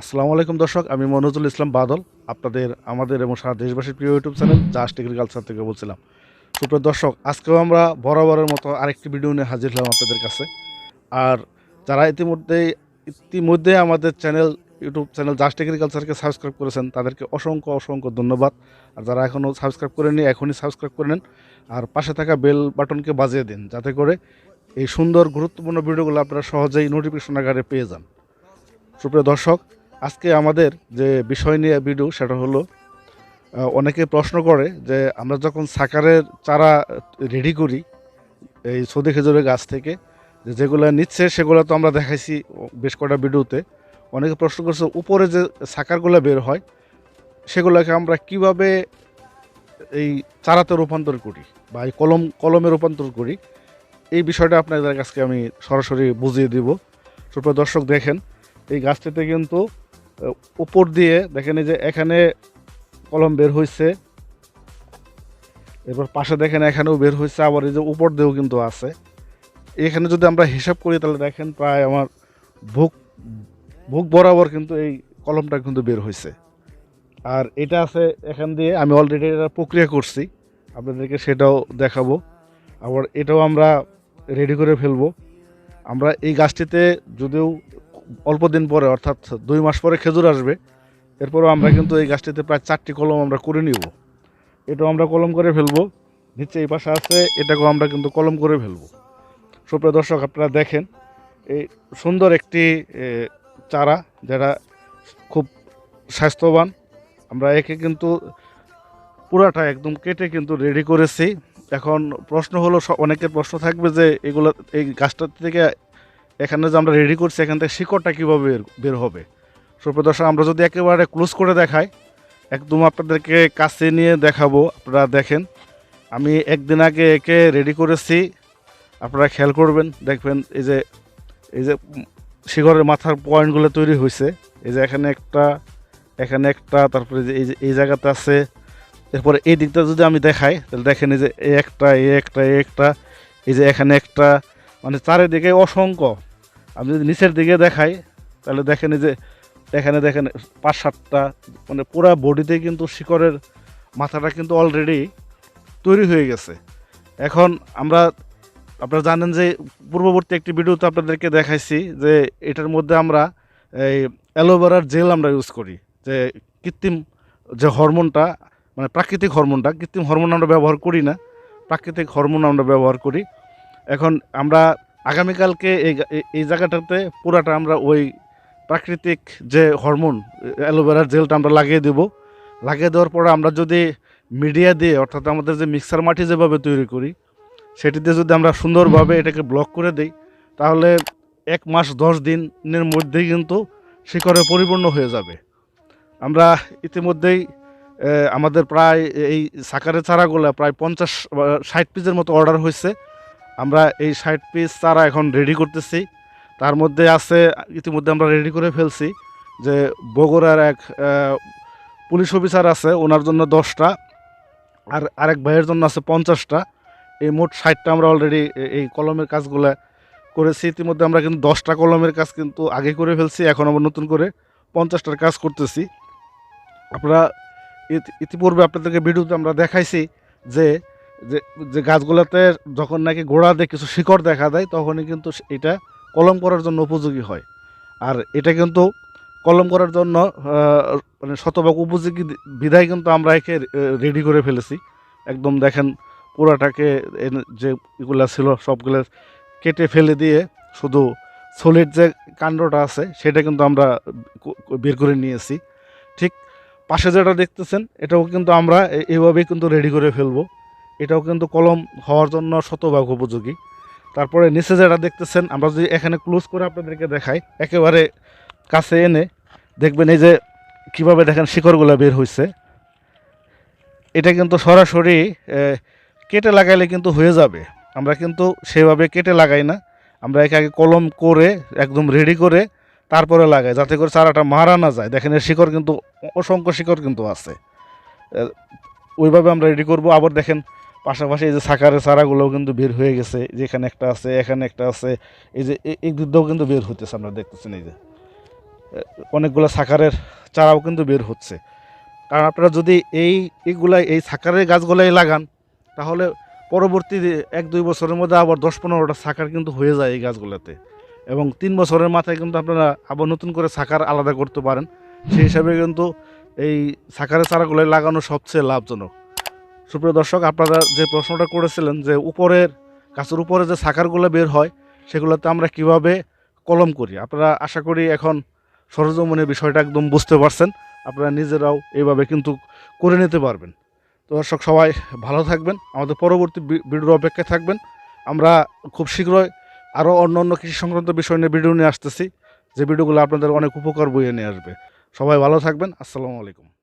আসসালামু আলাইকুম দর্শক, আমি মনোজুল ইসলাম বাদল, আপনাদের, আমাদের এবং সারা দেশবাসীর প্রিয় ইউটিউব চ্যানেল জাস্ট এগ্রিকালচার থেকে বলছিলাম। সুপ্রিয় দর্শক, আজকেও আমরা বরাবরের মতো আরেকটি ভিডিও নিয়ে হাজির হলাম আপনাদের কাছে। আর যারা ইতিমধ্যে ইতিমধ্যে আমাদের চ্যানেল, ইউটিউব চ্যানেল জাস্ট এগ্রিকালচারকে সাবস্ক্রাইব করেছেন, তাদেরকে অসংখ্য অসংখ্য ধন্যবাদ। আর যারা এখনও সাবস্ক্রাইব করেনি এখনই সাবস্ক্রাইব করে নেন। আর পাশে থাকা বেল বাটনকে বাজিয়ে দিন, যাতে করে এই সুন্দর, গুরুত্বপূর্ণ ভিডিওগুলো আপনারা সহজেই নোটিফিকেশন আকারে পেয়ে যান। সুপ্রিয় দর্শক আজকে আমাদের যে বিষয় নিয়ে ভিডিও সেটা হলো অনেকে প্রশ্ন করে যে আমরা যখন সাকারের চারা রেডি করি, এই সৌদি খেজুরের গাছ থেকে যেগুলো নিচ্ছে সেগুলো তো আমরা দেখাইছি বেশ কটা ভিডিওতে। অনেকে প্রশ্ন করছে, উপরে যে সাকারগুলো বের হয়, সেগুলোকে আমরা কীভাবে এই চারাতে রূপান্তর করি বা এই কলম, কলমে রূপান্তর করি, এই বিষয়টা আপনাদের কাছকে আমি সরাসরি বুঝিয়ে দিব। সুপ্রিয় দর্শক, দেখেন, এই গাছটিতে কিন্তু উপর দিয়ে দেখেন যে এখানে কলম বের হয়েছে এরপর পাশে দেখেন এখানেও বের হয়েছে আবার এই যে উপর দিয়েও কিন্তু আছে। এখানে যদি আমরা হিসাব করি, তাহলে দেখেন প্রায় আমার বুক বুক বরাবর কিন্তু এই কলমটা কিন্তু বের হয়েছে আর এটা আছে এখান দিয়ে, আমি অলরেডি এটা প্রক্রিয়া করছি, আপনাদেরকে সেটাও দেখাবো। আবার এটাও আমরা রেডি করে ফেলব। আমরা এই গাছটিতে যদিও অল্প দিন পরে, অর্থাৎ দুই মাস পরে খেজুর আসবে, এরপরও আমরা কিন্তু এই গাছটিতে প্রায় চারটি কলম আমরা করে নিব। এটাও আমরা কলম করে ফেলব। নিচে এই পাশে আছে, এটাকেও আমরা কিন্তু কলম করে ফেলব। সুপ্রিয় দর্শক, আপনারা দেখেন, এই সুন্দর একটি চারা যেটা খুব স্বাস্থ্যবান, আমরা একে কিন্তু পুরাটা একদম কেটে কিন্তু রেডি করেছি। এখন প্রশ্ন হলো অনেকের প্রশ্ন থাকবে যে, এগুলো, এই গাছটা থেকে এখানে যে আমরা রেডি করছি, এখান থেকে শিকড়টা কীভাবে বের হবে? সুপ্রদর্শক আমরা যদি একেবারে ক্লোজ করে দেখাই, একদম আপনাদেরকে কাছে নিয়ে দেখাবো, আপনারা দেখেন। আমি একদিন আগে একে রেডি করেছি, আপনারা খেয়াল করবেন, দেখবেন এই যে এই যে শিকড়ের মাথার পয়েন্টগুলো তৈরি হয়েছে। এই যে এখানে একটা এখানে একটা, তারপরে যে এই যে, এই জায়গাতে আছে। এরপরে এই দিকটা যদি আমি দেখাই, তাহলে দেখেন এই যে একটা, এই একটা এই একটা, এই যে এখানে একটা মানে চারিদিকে অসংখ্য। আমি যদি নিচের দিকে দেখাই, তাহলে দেখেন যে এখানে দেখেন পাঁচ সাতটা মানে পুরা বডিতে কিন্তু শিকড়ের মাথাটা কিন্তু অলরেডি তৈরি হয়ে গেছে। এখন আমরা, আপনারা জানেন যে পূর্ববর্তী একটি ভিডিওতে আপনাদেরকে দেখাইছি যে এটার মধ্যে আমরা এই অ্যালোভেরার জেল আমরা ইউজ করি। যে কৃত্রিম যে হরমোনটা মানে প্রাকৃতিক হরমোনটা, কৃত্রিম হরমোন আমরা ব্যবহার করি না। প্রাকৃতিক হরমোন আমরা ব্যবহার করি। এখন আমরা আগামীকালকে এই এই- জায়গাটাতে পুরাটা আমরা ওই প্রাকৃতিক যে হরমোন, অ্যালোভেরার জেলটা আমরা লাগিয়ে দেব। লাগিয়ে দেওয়ার পরে আমরা যদি মিডিয়া দিয়ে, অর্থাৎ আমাদের যে মিক্সার মাটি যেভাবে তৈরি করি সেটিতে যদি আমরা সুন্দরভাবে এটাকে ব্লক করে দিই, তাহলে এক মাস দশ দিনের মধ্যেই কিন্তু শিকড়ে পরিপূর্ণ হয়ে যাবে। আমরা ইতিমধ্যেই আমাদের প্রায় এই সাকারের চারাগুলো প্রায় পঞ্চাশ ষাট পিসের মতো অর্ডার হয়েছে আমরা এই ষাট পিস চারা এখন রেডি করতেছি। তার মধ্যে আছে, ইতিমধ্যে আমরা রেডি করে ফেলছি যে বগুড়ার এক পুলিশ অফিসার আছে, ওনার জন্য দশটা, আর আরেক ভাইয়ের জন্য আছে পঞ্চাশটা। এই মোট ষাটটা আমরা অলরেডি এই কলমের কাজগুলো করেছি। ইতিমধ্যে আমরা কিন্তু দশটা কলমের কাজ কিন্তু আগে করে ফেলছি, এখন আবার নতুন করে পঞ্চাশটার কাজ করতেছি। আপনারা ইতি- ইতিপূর্বে আপনাদেরকে ভিডিওতে আমরা দেখাইছি যে যে যে গাছগুলোতে যখন নাকি গোড়াতে কিছু শিকড় দেখা দেয়, তখনই কিন্তু এটা কলম করার জন্য উপযোগী হয়। আর এটা কিন্তু কলম করার জন্য মানে শতভাগ উপযোগী বিধায় কিন্তু আমরা একে রেডি করে ফেলেছি। একদম দেখেন পুরাটাকে যে এগুলা ছিল সবগুলো কেটে ফেলে দিয়ে শুধু সলিড যে কাণ্ডটা আছে, সেটা কিন্তু আমরা বের করে নিয়েছি। ঠিক পাশে যেটা দেখতেছেন, এটাও কিন্তু আমরা এইভাবেই কিন্তু রেডি করে ফেলব। এটাও কিন্তু কলম হওয়ার জন্য শতভাগ উপযোগী। তারপরে নিচে যেটা দেখতেছেন, আমরা যদি এখানে ক্লোজ করে আপনাদেরকে দেখাই, একেবারে কাছে এনে দেখবেন এই যে কীভাবে দেখেন শিকড়গুলো বের হয়েছে এটা কিন্তু সরাসরি কেটে লাগাইলে কিন্তু হয়ে যাবে। আমরা কিন্তু সেভাবে কেটে লাগাই না। আমরা একে আগে কলম করে, একদম রেডি করে তারপরে লাগাই, যাতে করে চারাটা মারা না যায়। দেখেন এর শিকড় কিন্তু, অসংখ্য শিকড় কিন্তু আছে। ওইভাবে আমরা রেডি করব। আবার দেখেন পাশাপাশি এই যে সাকারের চারাগুলোও কিন্তু বের হয়ে গেছে, যেখানে একটা আছে, এখানে একটা আছে, এই যে এই দিক কিন্তু বের হইতেছে আমরা দেখতেছেন এই যে। অনেকগুলো সাকারের চারাও কিন্তু বের হচ্ছে। কারণ আপনারা যদি এই, এইগুলাই, এই সাকারের গাছগুলাই লাগান, তাহলে পরবর্তী এক দুই বছরের মধ্যে আবার দশ পনেরোটা সাকার কিন্তু হয়ে যায় এই গাছগুলোতে। এবং তিন বছরের মাথায় কিন্তু আপনারা আবার নতুন করে সাকার আলাদা করতে পারেন। সেই হিসাবে কিন্তু এই সাকারের চারাগুলো লাগানো সবচেয়ে লাভজনক। সুপ্রিয় দর্শক, আপনারা যে প্রশ্নটা করেছিলেন যে উপরের গাছের উপরে যে সাকারগুলো বের হয়, সেগুলোতে আমরা কীভাবে কলম করি? আপনারা আশা করি এখন সরজমনে বিষয়টা একদম বুঝতে পারছেন। আপনারা নিজেরাও এইভাবে কিন্তু করে নিতে পারবেন। তো দর্শক, সবাই ভালো থাকবেন। আমাদের পরবর্তী ভিডিওর অপেক্ষায় থাকবেন। আমরা খুব শীঘ্রই আরও অন্য অন্য কৃষি সংক্রান্ত বিষয় নিয়ে ভিডিও নিয়ে আসতেছি। যে ভিডিওগুলো আপনাদের অনেক উপকার বইয়ে নিয়ে আসবে। সবাই ভালো থাকবেন। আসসালামু আলাইকুম।